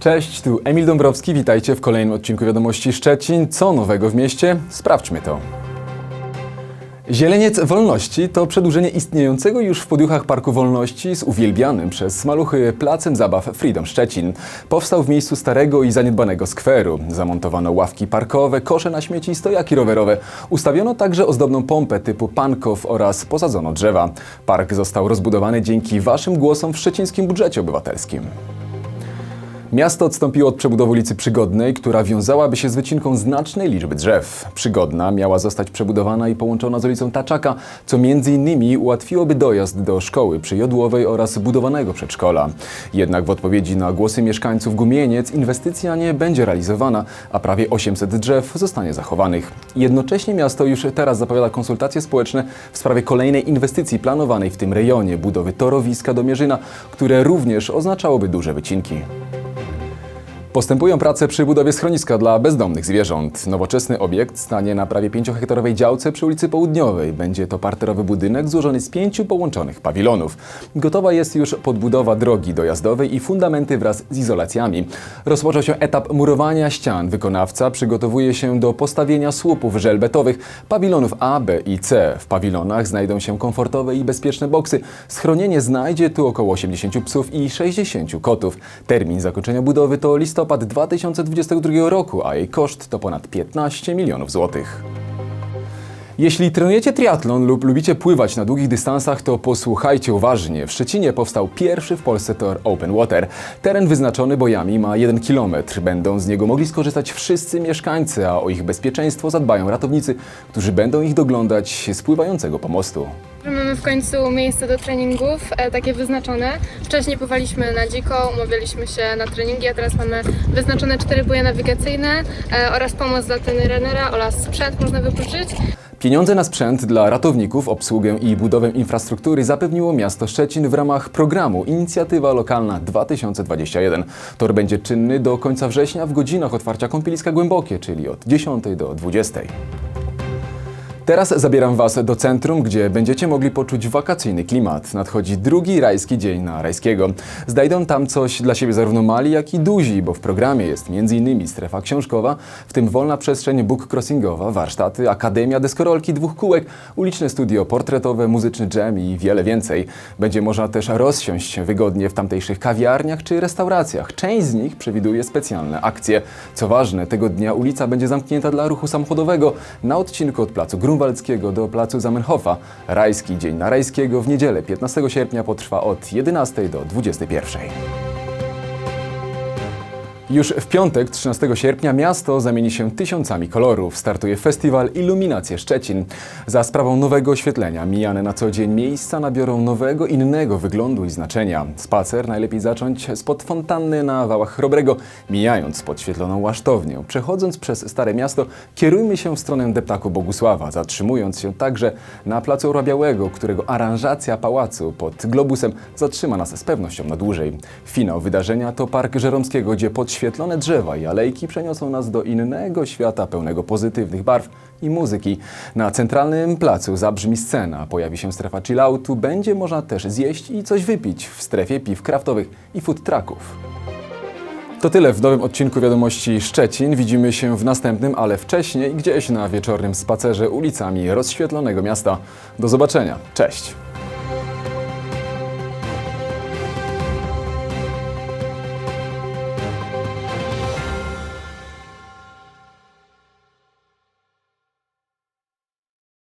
Cześć, tu Emil Dąbrowski, witajcie w kolejnym odcinku Wiadomości Szczecin. Co nowego w mieście? Sprawdźmy to. Zieleniec Wolności to przedłużenie istniejącego już w podjuchach Parku Wolności z uwielbianym przez maluchy placem zabaw Freedom Szczecin. Powstał w miejscu starego i zaniedbanego skweru. Zamontowano ławki parkowe, kosze na śmieci stojaki rowerowe. Ustawiono także ozdobną pompę typu pankow oraz posadzono drzewa. Park został rozbudowany dzięki Waszym głosom w szczecińskim budżecie obywatelskim. Miasto odstąpiło od przebudowy ulicy Przygodnej, która wiązałaby się z wycinką znacznej liczby drzew. Przygodna miała zostać przebudowana i połączona z ulicą Taczaka, co m.in. ułatwiłoby dojazd do szkoły przy Jodłowej oraz budowanego przedszkola. Jednak w odpowiedzi na głosy mieszkańców Gumieniec inwestycja nie będzie realizowana, a prawie 800 drzew zostanie zachowanych. Jednocześnie miasto już teraz zapowiada konsultacje społeczne w sprawie kolejnej inwestycji planowanej w tym rejonie, budowy torowiska do Mierzyna, które również oznaczałoby duże wycinki. Postępują prace przy budowie schroniska dla bezdomnych zwierząt. Nowoczesny obiekt stanie na prawie 5-hektarowej działce przy ulicy Południowej. Będzie to parterowy budynek złożony z pięciu połączonych pawilonów. Gotowa jest już podbudowa drogi dojazdowej i fundamenty wraz z izolacjami. Rozpoczął się etap murowania ścian. Wykonawca przygotowuje się do postawienia słupów żelbetowych pawilonów A, B i C. W pawilonach znajdą się komfortowe i bezpieczne boksy. Schronienie znajdzie tu około 80 psów i 60 kotów. Termin zakończenia budowy to listopad 2022 roku, a jej koszt to ponad 15 milionów złotych. Jeśli trenujecie triatlon lub lubicie pływać na długich dystansach, to posłuchajcie uważnie. W Szczecinie powstał pierwszy w Polsce tor Open Water. Teren wyznaczony bojami ma 1 km. Będą z niego mogli skorzystać wszyscy mieszkańcy, a o ich bezpieczeństwo zadbają ratownicy, którzy będą ich doglądać z pływającego pomostu. Mamy w końcu miejsce do treningów, e, takie wyznaczone. Wcześniej pływaliśmy na dziko, umawialiśmy się na treningi, a teraz mamy wyznaczone cztery boje nawigacyjne e, oraz pomoc dla trenera oraz sprzęt można wypożyczyć. Pieniądze na sprzęt dla ratowników, obsługę i budowę infrastruktury zapewniło miasto Szczecin w ramach programu Inicjatywa Lokalna 2021. Tor będzie czynny do końca września w godzinach otwarcia kąpieliska głębokie, czyli od 10 do 20. Teraz zabieram Was do centrum, gdzie będziecie mogli poczuć wakacyjny klimat. Nadchodzi drugi rajski dzień na Rajskiego. Znajdą tam coś dla siebie zarówno mali, jak i duzi, bo w programie jest m.in. strefa książkowa, w tym wolna przestrzeń book crossingowa, warsztaty, akademia deskorolki dwóch kółek, uliczne studio portretowe, muzyczny dżem i wiele więcej. Będzie można też rozsiąść się wygodnie w tamtejszych kawiarniach czy restauracjach. Część z nich przewiduje specjalne akcje. Co ważne, tego dnia ulica będzie zamknięta dla ruchu samochodowego na odcinku od placu Grunwaldzkiego do placu Zamenhofa. Rajski Dzień na Rajskiego w niedzielę 15 sierpnia potrwa od 11 do 21. Już w piątek, 13 sierpnia, miasto zamieni się tysiącami kolorów. Startuje festiwal Iluminacje Szczecin. Za sprawą nowego oświetlenia mijane na co dzień miejsca nabiorą nowego, innego wyglądu i znaczenia. Spacer najlepiej zacząć spod fontanny na wałach Chrobrego, mijając podświetloną łasztownię. Przechodząc przez Stare Miasto, kierujmy się w stronę deptaku Bogusława, zatrzymując się także na placu Orła Białego, którego aranżacja pałacu pod globusem zatrzyma nas z pewnością na dłużej. Finał wydarzenia to Park Żeromskiego, gdzie podświetlone drzewa i alejki przeniosą nas do innego świata pełnego pozytywnych barw i muzyki. Na centralnym placu zabrzmi scena, pojawi się strefa chilloutu, będzie można też zjeść i coś wypić w strefie piw kraftowych i food trucków. To tyle w nowym odcinku Wiadomości Szczecin. Widzimy się w następnym, ale wcześniej gdzieś na wieczornym spacerze ulicami rozświetlonego miasta. Do zobaczenia. Cześć!